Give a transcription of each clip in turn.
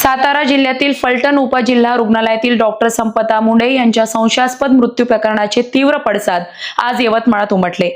सातारा जिल्ह्यातील फलटण उपजिल्हा रुग्णालयातील डॉक्टर संपदा मुंडे यांच्या संशयास्पद मृत्यू प्रकरणाचे तीव्र पडसाद आज यवतमाळात उमटले.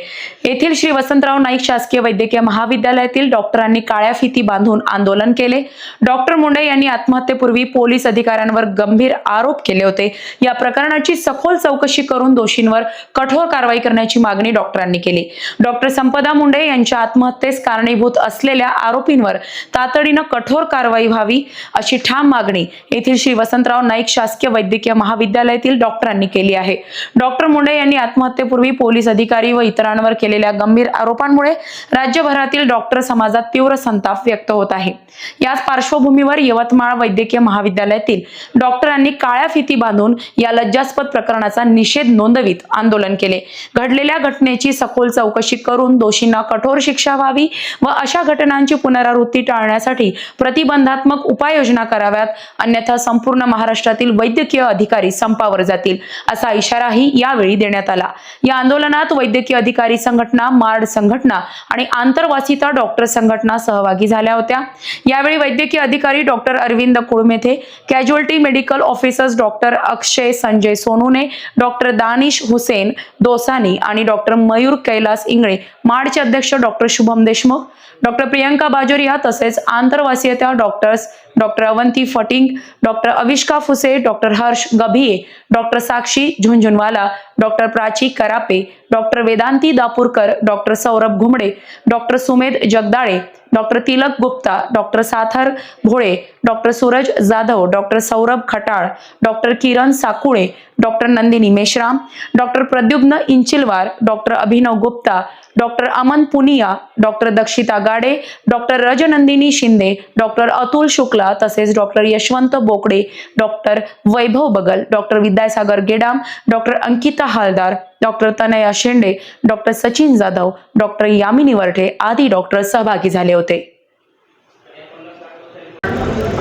येथील श्री वसंतराव नाईक शासकीय वैद्यकीय महाविद्यालयातील डॉक्टरांनी काळ्या फिती बांधून आंदोलन केले. डॉक्टर मुंडे यांनी आत्महत्येपूर्वी पोलीस अधिकाऱ्यांवर गंभीर आरोप केले होते. या प्रकरणाची सखोल चौकशी करून दोषींवर कठोर कारवाई करण्याची मागणी डॉक्टरांनी केली. डॉक्टर संपदा मुंडे यांच्या आत्महत्येस कारणीभूत असलेल्या आरोपींवर तातडीनं कठोर कारवाई व्हावी अशी अशी ठाम मागणी येथील श्री वसंतराव नाईक शासकीय वैद्यकीय महाविद्यालयातील डॉक्टरांनी केली आहे. डॉक्टर मुंडे यांनी आत्महत्येपूर्वी पोलीस अधिकारी व इतरांवर केलेल्या गंभीर आरोपांमुळे राज्यभरातील डॉक्टर समाजात तीव्र संताप व्यक्त होत आहे. याच पार्श्वभूमीवर यवतमाळ वैद्यकीय महाविद्यालयातील डॉक्टरांनी काळ्या फिती बांधून या लज्जास्पद प्रकरणाचा निषेध नोंदवित आंदोलन केले. घडलेल्या घटनेची सखोल चौकशी करून दोषींना कठोर शिक्षा व्हावी व अशा घटनांची पुनरावृत्ती टाळण्यासाठी प्रतिबंधात्मक उपाययोजना कराव्यात. अन्यथा संपूर्ण महाराष्ट्रातील वैद्यकीय अधिकारी संपावर जातील असा इशाराही यावेळी देण्यात आला. या आंदोलनात वैद्यकीय अधिकारी संघटना मार्ड संघटना आणि आंतरवासिता डॉक्टर संघटना सहभागी झाल्या होत्या. यावेळी वैद्यकीय अधिकारी doctor Arvind Kulmethe casualty medical officers doctor Akshay Sanjay Sonune doctor Danish Hussain Dosani आणि डॉक्टर मयूर कैलास इंगळे माडचे अध्यक्ष डॉक्टर शुभम देशमुख डॉक्टर प्रियंका बाजोरिया तसेच आंतरवासियता doctors doctor Avanti Phating doctor Avishka Phuse doctor Harsh Gabhiye doctor Sakshi Jhunjhunwala doctor Prachi Karape doctor Vedanti Dapurkar doctor Saurabh Ghumde doctor Sumedh Jagdale doctor Tilak Gupta doctor Sathar Bhole doctor Suraj Jadhav doctor Saurabh Khatal doctor Kiran Sakule doctor Nandini Meshram doctor Pradyumna Inchilwar doctor Abhinav Gupta doctor Aman Punia doctor Dakshita Gade doctor Rajnandini Shinde doctor Atul Shukla तसेच doctor Yashwant Bokade doctor Vaibhav Bagal doctor Vidyasagar Gedam doctor Ankita Haldar doctor Tanaya Shende doctor Sachin Jadhav doctor Yamini Warthe आदी doctor सहभागी झाले होते.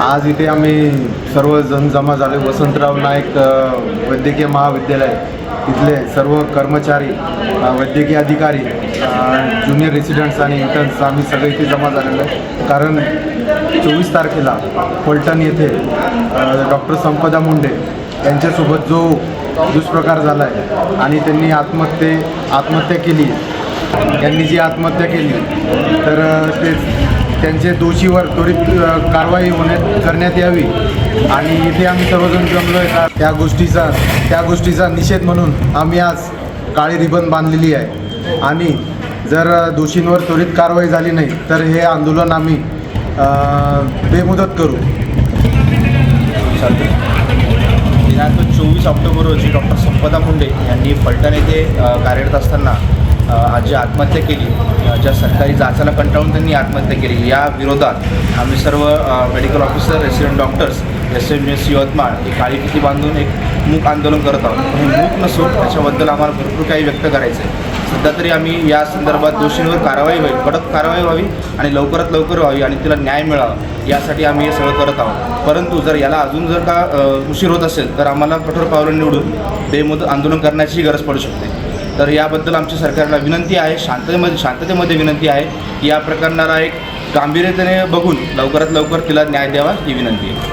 आज इथे आम्ही सर्वजण जमा झाले. वसंतराव नाईक वैद्यकीय महाविद्यालय. इथले सर्व कर्मचारी वैद्यकीय अधिकारी ज्युनियर रेसिडेंट्स आणि इंटर्न्स आम्ही सगळे इथे जमा झालेलो आहे. कारण चोवीस तारखेला फलटण येथे डॉक्टर संपदा मुंडे यांच्यासोबत जो दुष्प्रकार झाला आहे आणि त्यांनी आत्महत्ये आत्महत्या केली. त्यांनी जी आत्महत्या केली तर ते त्यांचे दोषीवर त्वरित कारवाई होण्यात करण्यात यावी. आणि इथे आम्ही सर्वजण जमलो आहे त्या गोष्टीचा त्या गोष्टीचा निषेध म्हणून आम्ही आज काळी रिबन बांधलेली आहे. आणि जर दोषींवर त्वरित कारवाई झाली नाही तर हे आंदोलन आम्ही बेमुदत करू. चालते दिनांक चोवीस ऑक्टोबर रोजी डॉक्टर संपदा मुंडे यांनी फलटण येथे कार्यरत असताना आज जी आत्महत्या केली. ज्या सरकारी जाचाला कंटाळून त्यांनी आत्महत्या केली. या विरोधात आम्ही सर्व medical officer resident doctors S M S Yavatmal ही काळी किती बांधून एक मूक आंदोलन करत आहोत. हे मूक नसून त्याच्याबद्दल आम्हाला भरपूर काही व्यक्त करायचं आहे सध्या तरी आम्ही या संदर्भात दोषींवर कारवाई होईल कडक कारवाई व्हावी आणि लवकरात लवकर व्हावी आणि तिला न्याय मिळावा यासाठी आम्ही हे सगळं करत आहोत. परंतु जर याला अजून जर का उशीर होत असेल तर आम्हाला कठोर पावलं निवडून बेमुदत आंदोलन करण्याची गरज पडू शकते. तर याबद्दल आमच्या सरकारला विनंती आहे शांततेमध्ये शांततेमध्ये विनंती आहे की या प्रकरणाला एक गांभीर्यतेने बघून लवकरात लवकर तिला न्याय द्यावा ही विनंती आहे.